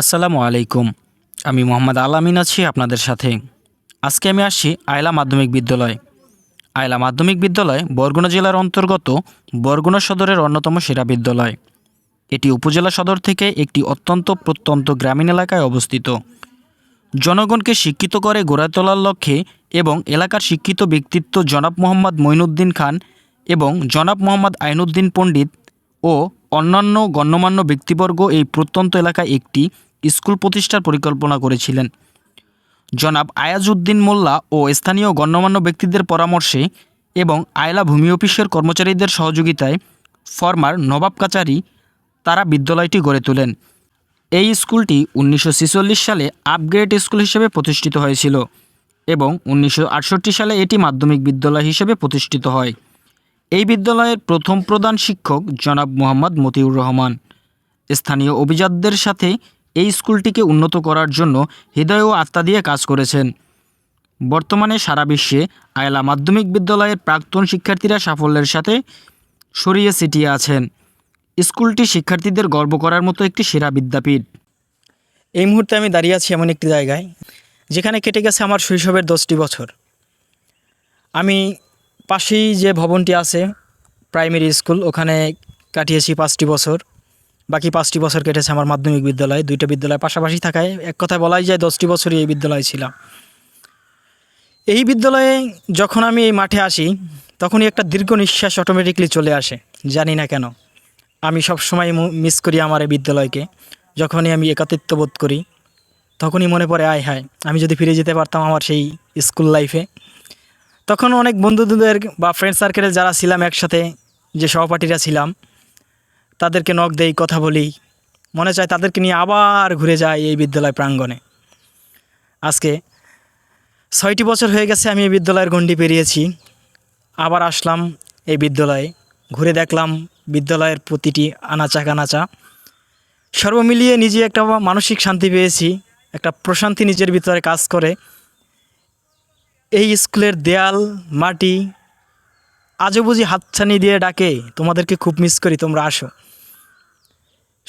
আসসালামু আলাইকুম। আমি মোহাম্মদ আলামিন আছি আপনাদের সাথে। আজকে আমি আসছি আয়লা মাধ্যমিক বিদ্যালয়। আয়লা মাধ্যমিক বিদ্যালয় বরগুনা জেলার অন্তর্গত বরগুনা সদরের অন্যতম সেরা বিদ্যালয়। এটি উপজেলা সদর থেকে একটি অত্যন্ত প্রত্যন্ত গ্রামীণ এলাকায় অবস্থিত। জনগণকে শিক্ষিত করে গড়ে তোলার লক্ষ্যে এবং এলাকার শিক্ষিত ব্যক্তিত্ব জনাব মোহাম্মদ মঈনুদ্দিন খান এবং জনাব মোহাম্মদ আইনুদ্দিন পণ্ডিত ও অন্যান্য গণ্যমান্য ব্যক্তিবর্গ এই প্রত্যন্ত এলাকায় একটি স্কুল প্রতিষ্ঠার পরিকল্পনা করেছিলেন। জনাব আয়াজউদ্দিন মোল্লা ও স্থানীয় গণ্যমান্য ব্যক্তিদের পরামর্শে এবং আয়লা ভূমি অফিসের কর্মচারীদের সহযোগিতায় ফরমার নবাব কাচারি তারা বিদ্যালয়টি গড়ে তোলেন। এই স্কুলটি উনিশশো ছেচল্লিশ সালে আপগ্রেড স্কুল হিসেবে প্রতিষ্ঠিত হয়েছিল এবং উনিশশো আটষট্টি সালে এটি মাধ্যমিক বিদ্যালয় হিসেবে প্রতিষ্ঠিত হয়। এই বিদ্যালয়ের প্রথম প্রধান শিক্ষক জনাব মোহাম্মদ মতিউর রহমান। স্থানীয় অভিজাতদের সাথে এই স্কুলটিকে উন্নত করার জন্য হৃদয় ও আত্মা দিয়ে কাজ করেছেন। বর্তমানে সারা বিশ্বে আয়লা মাধ্যমিক বিদ্যালয়ের প্রাক্তন শিক্ষার্থীরা সাফল্যের সাথে সরিয়ে ছিটিয়ে আছেন। স্কুলটি শিক্ষার্থীদের গর্ব করার মতো একটি সেরা বিদ্যাপীঠ। এই মুহূর্তে আমি দাঁড়িয়ে আছি এমন একটি জায়গায়, যেখানে কেটে গেছে আমার শৈশবের দশটি বছর। আমি পাশেই যে ভবনটি আছে প্রাইমারি স্কুল ওখানে কাটিয়েছি পাঁচটি বছর। বাকি পাঁচটি বছর কেটেছে আমার মাধ্যমিক বিদ্যালয়। দুইটা বিদ্যালয় পাশাপাশি থাকায় এক কথায় বলাই যায় দশটি বছরই এই বিদ্যালয়ে ছিলাম। এই বিদ্যালয়ে যখন আমি এই মাঠে আসি, তখনই একটা দীর্ঘ নিঃশ্বাস অটোমেটিকলি চলে আসে, জানি না কেন। আমি সবসময় মিস করি আমার এই বিদ্যালয়কে। যখনই আমি একাতিত্ব বোধ করি, তখনই মনে পড়ে, আয় হায়, আমি যদি ফিরে যেতে পারতাম আমার সেই স্কুল লাইফে। তখন অনেক বন্ধুদের বা ফ্রেন্ড সার্কেলে যারা ছিলাম একসাথে, যে সহপাঠীরা ছিলাম তাদেরকে নখ দেই, কথা বলি। মনে চায় তাদেরকে নিয়ে আবার ঘুরে যায় এই বিদ্যালয় প্রাঙ্গণে। আজকে ছয়টি বছর হয়ে গেছে আমি এই বিদ্যালয়ের গণ্ডি পেরিয়েছি। আবার আসলাম এই বিদ্যালয়ে। ঘুরে দেখলাম বিদ্যালয়ের প্রতিটি আনাচা কানাচা সর্বমিলিয়ে নিজে একটা মানসিক শান্তি পেয়েছি, একটা প্রশান্তি নিজের ভিতরে কাজ করে। এই স্কুলের দেয়াল, মাটি, আজও বুঝি হাতছানি দিয়ে ডাকে, তোমাদেরকে খুব মিস করি, তোমরা আসো।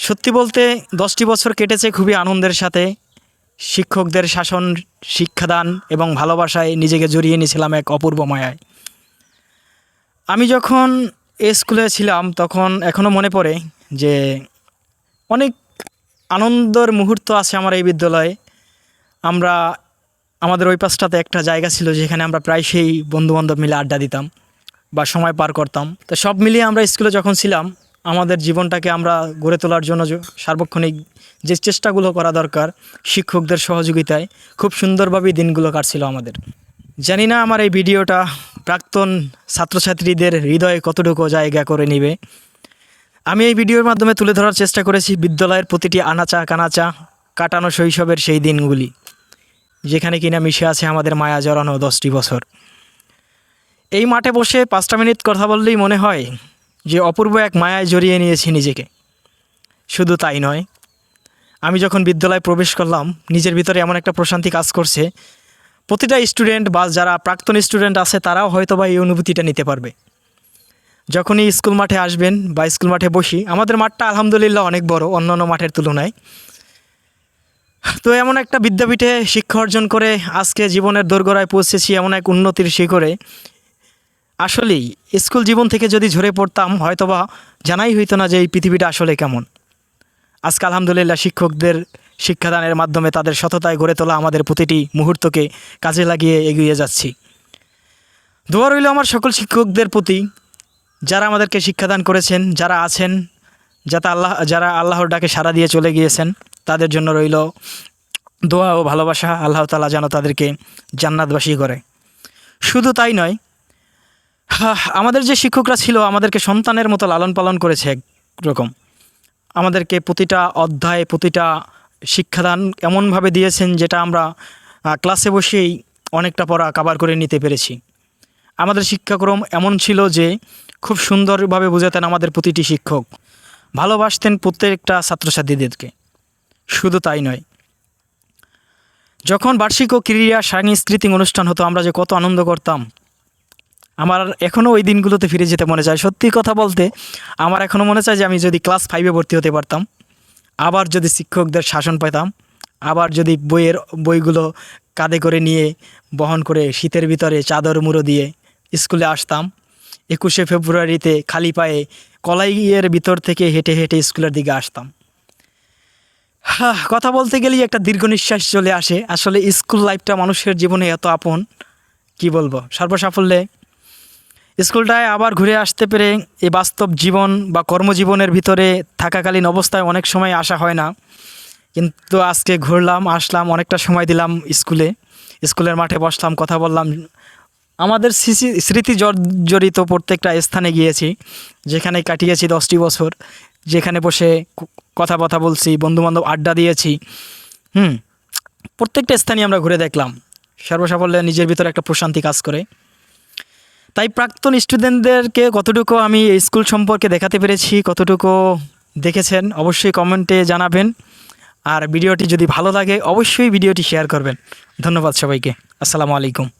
সত্যি বলতে দশটি বছর কেটেছে খুবই আনন্দের সাথে। শিক্ষকদের শাসন, শিক্ষাদান এবং ভালোবাসায় নিজেকে জড়িয়ে নিয়েছিলাম এক অপূর্ব মায়ায়। আমি যখন স্কুলে ছিলাম তখন এখনও মনে পড়ে যে অনেক আনন্দর মুহূর্ত আছে আমার এই বিদ্যালয়ে। আমরা, আমাদের ওই পাশটাতে একটা জায়গা ছিল যেখানে আমরা প্রায় সেই বন্ধুবান্ধব মিলে আড্ডা দিতাম বা সময় পার করতাম। তো সব মিলিয়ে আমরা স্কুলে যখন ছিলাম আমাদের জীবনটাকে আমরা গড়ে তোলার জন্য সার্বক্ষণিক যে চেষ্টাগুলো করা দরকার শিক্ষকদের সহযোগিতায় খুব সুন্দরভাবেই দিনগুলো কাটছিল আমাদের। জানি না আমার এই ভিডিওটা প্রাক্তন ছাত্রছাত্রীদের হৃদয়ে কতটুকু জায়গা করে নেবে। আমি এই ভিডিওর মাধ্যমে তুলে ধরার চেষ্টা করেছি বিদ্যালয়ের প্রতিটি আনাচা কানাচা কাটানো শৈশবের সেই দিনগুলি, যেখানে কিনা মিশে আছে আমাদের মায়া জড়ানো দশটি বছর। এই মাঠে বসে পাঁচটা মিনিট কথা বললেই মনে হয় যে অপূর্ব এক মায়ায় জড়িয়ে নিয়েছি নিজেকে। শুধু তাই নয়, আমি যখন বিদ্যালয়ে প্রবেশ করলাম, নিজের ভিতরে এমন একটা প্রশান্তি কাজ করছে, প্রতিটা স্টুডেন্ট বা যারা প্রাক্তন স্টুডেন্ট আছে, তারাও হয়তো বা এই অনুভূতিটা নিতে পারবে। যখনই স্কুল মাঠে আসবেন বা স্কুল মাঠে বসি, আমাদের মাঠটা আলহামদুলিল্লাহ অনেক বড়, অন্যান্য মাঠের তুলনায়। তো এমন একটা বিদ্যাপীঠে শিক্ষা অর্জন করে আজকে জীবনের দোরগোড়ায় পৌঁছেছি এমন এক উন্নতির শিখরে আসলেই, স্কুল জীবন থেকে যদি ঝরে পড়তাম, হয়তোবা জানাই হইতো না যে এই পৃথিবীটা আসলে কেমন। আজকে আলহামদুলিল্লাহ শিক্ষকদের শিক্ষাদানের মাধ্যমে তাদের সততায় গড়ে তোলা আমাদের প্রতিটি মুহূর্তকে কাজে লাগিয়ে এগিয়ে যাচ্ছি। দোয়া রইল আমার সকল শিক্ষকদের প্রতি, যারা আমাদেরকে শিক্ষাদান করেছেন, যারা আছেন, যাতে আল্লাহ, যারা আল্লাহর ডাকে সাড়া দিয়ে চলে গিয়েছেন, তাদের জন্য রইল দোয়া ও ভালোবাসা। আল্লাহ তালা যেন তাদেরকে জান্নাতবাসী করে। শুধু তাই নয় আমাদের যে শিক্ষকরা ছিল, আমাদেরকে সন্তানের মতো লালন পালন করেছে একরকম। আমাদেরকে প্রতিটা অধ্যায়, প্রতিটা শিক্ষাদান এমনভাবে দিয়েছেন যেটা আমরা ক্লাসে বসেই অনেকটা পড়া কাবার করে নিতে পেরেছি। আমাদের শিক্ষাক্রম এমন ছিল যে, খুব সুন্দরভাবে বুঝাতেন আমাদের প্রতিটি শিক্ষক। ভালোবাসতেন প্রত্যেকটা ছাত্রছাত্রীদেরকে। শুধু তাই নয়। যখন বার্ষিক ও ক্রীড়া সাংস্কৃতিক অনুষ্ঠান হতো, আমরা যে কত আনন্দ করতাম। আমার এখনও ওই দিনগুলোতে ফিরে যেতে মনে চায়। সত্যি কথা বলতে, আমার এখনও মনে চায় যে আমি যদি ক্লাস ফাইভে ভর্তি হতে পারতাম, আবার যদি শিক্ষকদের শাসন পেতাম, আবার যদি বইয়ের, বইগুলো কাঁধে করে নিয়ে বহন করে শীতের ভিতরে চাদর মুড়ো দিয়ে স্কুলে আসতাম, একুশে ফেব্রুয়ারিতে খালি পায়ে কলাইয়ের ভিতর থেকে হেঁটে হেঁটে স্কুলের দিকে আসতাম। কথা বলতে গেলেই একটা দীর্ঘ নিঃশ্বাস চলে আসে। আসলে স্কুল লাইফটা মানুষের জীবনে এত আপন, কি বলব? সর্বসাফল্যে স্কুলটায় আবার ঘুরে আসতে পেরে এই বাস্তব জীবন বা কর্মজীবনের ভিতরে থাকাকালীন অবস্থায় অনেক সময় আসা হয় না। কিন্তু আজকে ঘুরলাম, আসলাম, অনেকটা সময় দিলাম স্কুলে। স্কুলের মাঠে বসলাম, কথা বললাম। আমাদের স্মৃতি জর্জরিত প্রত্যেকটা স্থানে গিয়েছি। যেখানে কাটিয়েছি দশটি বছর। যেখানে বসে কথা কথা বলছি, বন্ধুবান্ধব আড্ডা দিয়েছি। হুম, প্রত্যেকটা স্থানই আমরা ঘুরে দেখলাম। সর্বসাফল্যে নিজের ভিতরে একটা প্রশান্তি কাজ করে। তাই প্রাক্তন স্টুডেন্টদেরকে কতটুকু আমি স্কুল সম্পর্কে দেখাতে পেরেছি, কতটুকু দেখেছেন, অবশ্যই কমেন্টে জানাবেন। আর ভিডিওটি যদি ভালো লাগে, অবশ্যই ভিডিওটি শেয়ার করবেন। ধন্যবাদ সবাইকে। আসসালামু আলাইকুম।